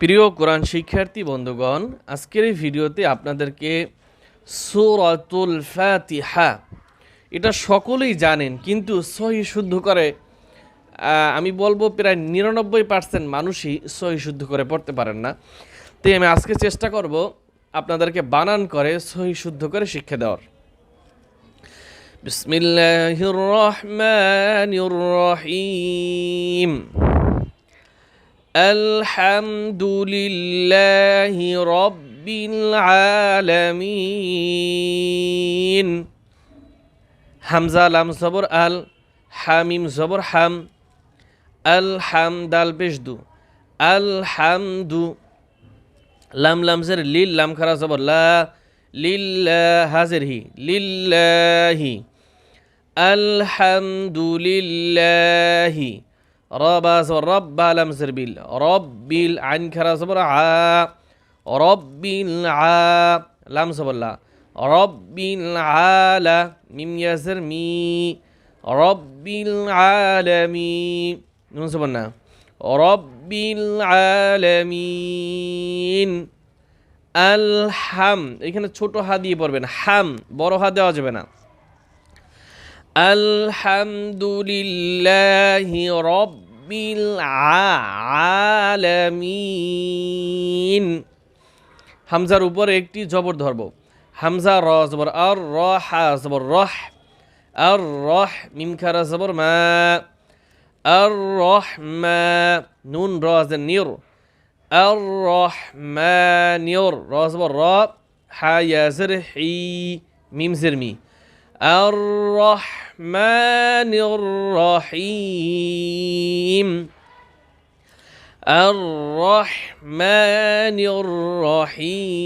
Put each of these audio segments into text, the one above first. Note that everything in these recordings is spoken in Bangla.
প্রিয় কোরআন শিক্ষার্থী বন্ধুগণ, আজকের এই ভিডিওতে আপনাদেরকে সুরাতুল ফাতিহা, এটা সকলেই জানেন কিন্তু সহি শুদ্ধ করে আমি বলব প্রায় নিরানব্বই পার্সেন্ট মানুষই সহি শুদ্ধ করে পড়তে পারেন না। তাই আমি আজকে চেষ্টা করব আপনাদেরকে বানান করে সহি শুদ্ধ করে শিক্ষা দেওয়ার। বিসমিল্লাহির রহমানির রহিম। الحمد لله رب العالمين হামজা লাম জবর আল হামিম জবর হাম আল হাম দাল পেশদু আল হামদু লাম লাম জের লিল লাম খারা জবর লা লিল্লাহ হাজের হি লিল্লাহি আলহামদুলিল্লাহি রবা জবর রব্বা লাম জের বিল রব্বিল আইন খারা জবর আ, রব্বিল আ, লাম জবর লা। রব্বিল আলা মিম ইয়াজের মি, রব্বিল আলামি নুন জবর না। রব্বিল আলামিন আল হাম, এখানে ছোট হা দিয়ে পড়বেন। হাম, বড় হা দেওয়া যাবে না। আলহামদুলিল্লাহি রব্বিল আলামিন হামজার উপরে একটি জবর ধরব। হামজা, র জবর, আর, র, হা জবর, রহ, আর, রহ, মিম খারা জবর, মা, আর, রহ, মা, নুন, র নির আর রহমানির র জবর, র, হা ইয়াজের হি, মিম, জের, মি। আর রহমানির রহিম الرحمن الرحيم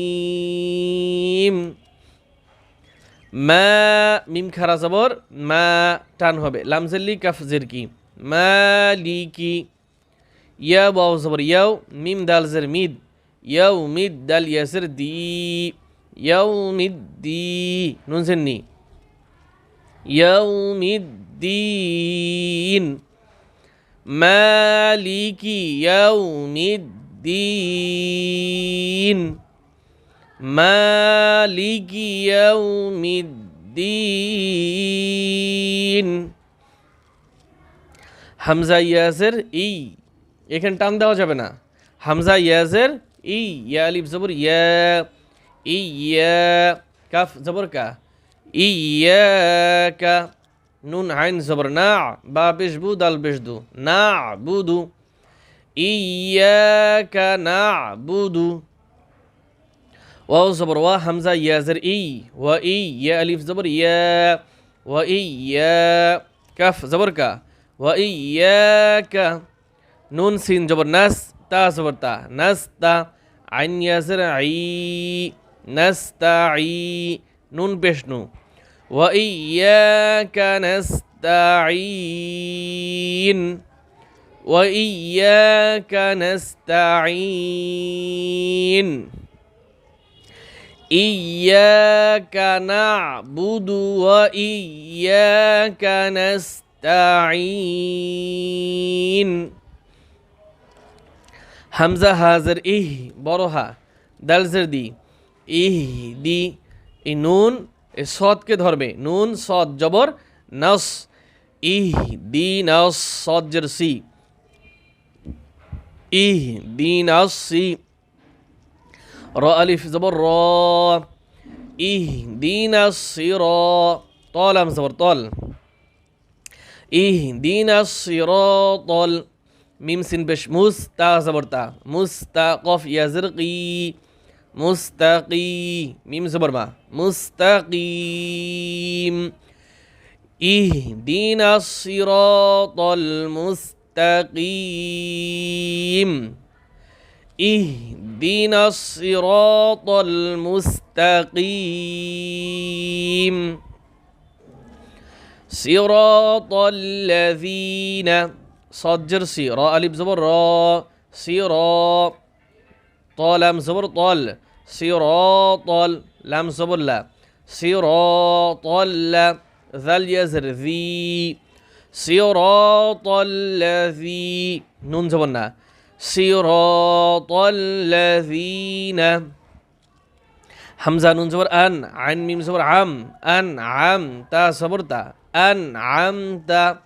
মা মিম খারা জবর মা টান হবে লামজেল্লি কাফজের কি মালিকি ইয়া বাউ জবর ইয়াও মিম দাল জের মিদ ইয়াও মিদ দাল ইয়াসের দি ইয়াও মিদ দি নুন সেননি ইয়াও মিদ দিন মালিকি ইয়াউমিদ্দিন মালিকি ইয়াউমিদ্দিন হামজা ইয়াজের ই এখানে টান দেওয়া যাবে না হামজা ইয়াজের ই ইয়া আলিফ জবর ইয়া ই ইয়া কাফ জবর কা ইয়াকা নুন আইন জবর না বা বেশবু দাল বেশদু না বুদু ইয়াকা না বুদু ওয়াও জবর ওয়া হামজা ইয়াজের ই ওয়া ই ইয়া আলিফ জবর ইয়া ওয়া ইয়া কাফ জবর কা ওয়া ই ইয়াকা নুন সিন জবর নাস তা জবর তা নাস তা আইন ইয়াজের আই নাস্তা আই নুন পেশনু وإياك نستعين وإياك نستعين إياك نعبد وإياك نستعين হামজা হাজার ইহ বড় হা দালজের দি ইহ দি এই নুন এই সদকে ধরবে নুন সদ জবর, নস। ইহ, দি, নস সজ্জের সি। ইহ, দি, নস, সি। র, আলিফ, জবর, র। ইহ, দি, নস, সি, র। তল, আম, জবর, তল। ইহ, দি, নস, সি, র, তল। মিম, সিন, পেশ, মুস্তা, জবর, তা। মুস্তা, কফ ইয়াজরকি مستقيم. ميم زبر ما. مستقيم. اهدنا الصراط المستقيم. اهدنا الصراط المستقيم. صراط الذين. صدر سيرا ألف زبر. را طال لام زبر طال. صراط لام زبر لا. صراط لا. ذل يزر ذي. صراط الذي نون زبرنا صراط الذين حمزة نون زبر أن. عن ميم زبر عم. أن عم. تا صبرتا أن عم تا.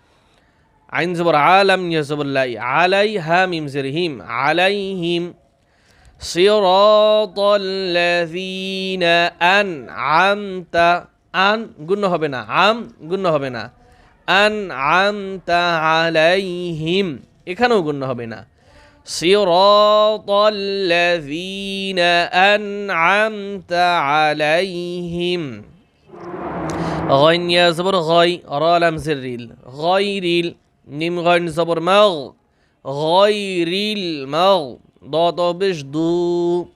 عين زبر عالم يا زبر عليها ميم زرهم عليهم صراط الذين أنعمت আন গুণ হবে না আম গুণ হবে না আন আমতা আলাইহিম এখানেও গুণ হবে না صراط الذين أنعمت عليهم غين يا زبر غي را لم زريل غير ال نيم غين زبر مغ غير المغ ضاد بش دو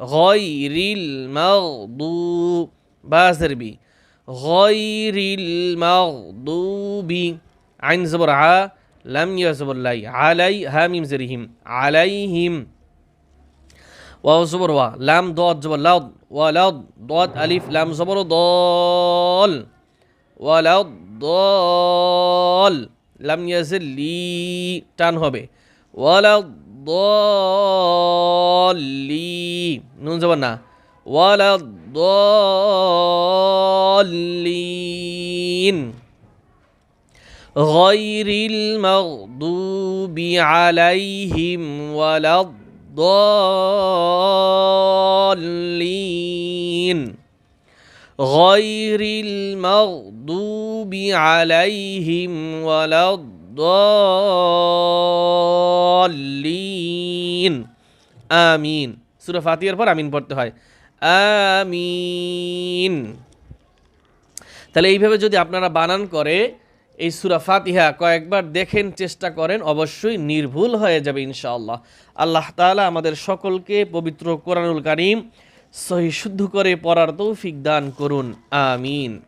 غير المغضوب بازر بي غير المغضوب عين زبر ع لم يزبر لي علي هاميم زرهم عليهم واو زبر وا لام ضاد زبر لض ولض ضاد ألف لام زبر ضال ولض ضال لم يزل لي টান হবে ولض الضالين نون زبرنا ولا الضالين غير المغضوب عليهم ولا الضالين. غير المغضوب عليهم ولا الضالين. আমিন আমিন। সুরা ফাতিহার পর আমিন পড়তে হয়। আমিন। তাহলে এইভাবে যদি আপনারা বানান করে, এই সুরা ফাতিহা কয়েকবার দেখেন, চেষ্টা করেন, অবশ্যই নির্ভুল হয়ে যাবে ইনশাআল্লাহ। আল্লাহ তাআলা আমাদের সকলকে পবিত্র কোরআনুল কারীম সহি শুদ্ধ করে পড়ার তৌফিক দান করুন। আমিন।